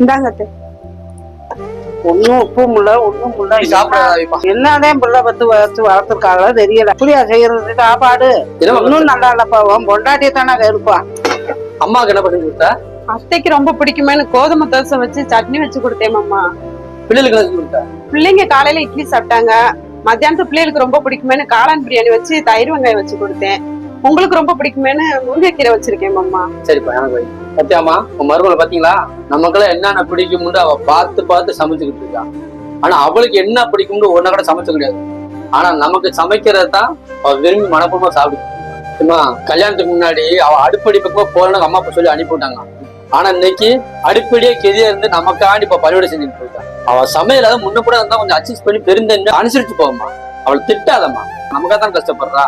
இந்தாங்க. ஒண்ணும் உப்பும் இல்ல. சாப்பிடாதீப்பா என்னதான் பிள்ளை பத்து வச்சு வளர்த்துருக்காங்களோ தெரியல. புளியா செய்யறது சாப்பாடு. ஒன்னும் நல்லா இல்லப்பா உன் தானே இருப்பான் அம்மாவுக்கு என்ன பண்ணி கொடுத்தா? அத்தைக்கு ரொம்ப பிடிக்குமேனு கோதுமை தோசை வச்சு சட்னி வச்சு கொடுத்தேன் மாமா. பிள்ளைகளுக்கு பிள்ளைங்க காலையில இட்லி சாப்பிட்டாங்க. மத்தியானத்து பிள்ளைகளுக்கு ரொம்ப பிடிக்குமேனு காளான் பிரியாணி வச்சு தயிர் வெங்காயம் வச்சு கொடுத்தேன். உங்களுக்கு ரொம்ப பிடிக்குமேனு முருங்கைக்கீரை வச்சிருக்கேன் அம்மா சரிப்பா எனக்கு சத்தியாமா உன் மருமகளை பாத்தீங்களா? நமக்கெல்லாம் என்னென்ன பிடிக்கும்னு அவ பார்த்து பார்த்து சமைச்சுக்கிட்டு இருக்கா. ஆனா அவளுக்கு என்ன பிடிக்கும்னு ஒன்ன கூட சமைச்ச கிடையாது. ஆனா நமக்கு சமைக்கிறது தான் அவ விரும்பி மனப்பூர்வமா சாப்பிடுது. கல்யாணத்துக்கு முன்னாடி அவ அடுப்படி பக்கமா போறேன்னு அம்மா அப்பா சொல்லி அனுப்பி விட்டாங்க ஆனா இன்னைக்கு அடுப்படியே கெதியா இருந்து நமக்காண்டி இப்ப பணிவிடை செஞ்சுட்டு இருக்கா. அவ சமையல முன்ன கூட இருந்தா கொஞ்சம் அட்ஜஸ்ட் பண்ணி பெருந்தன்னு அனுசரிச்சு போமா அவளை திட்டாதம்மா. நமக்காக தான் கஷ்டப்படுறா.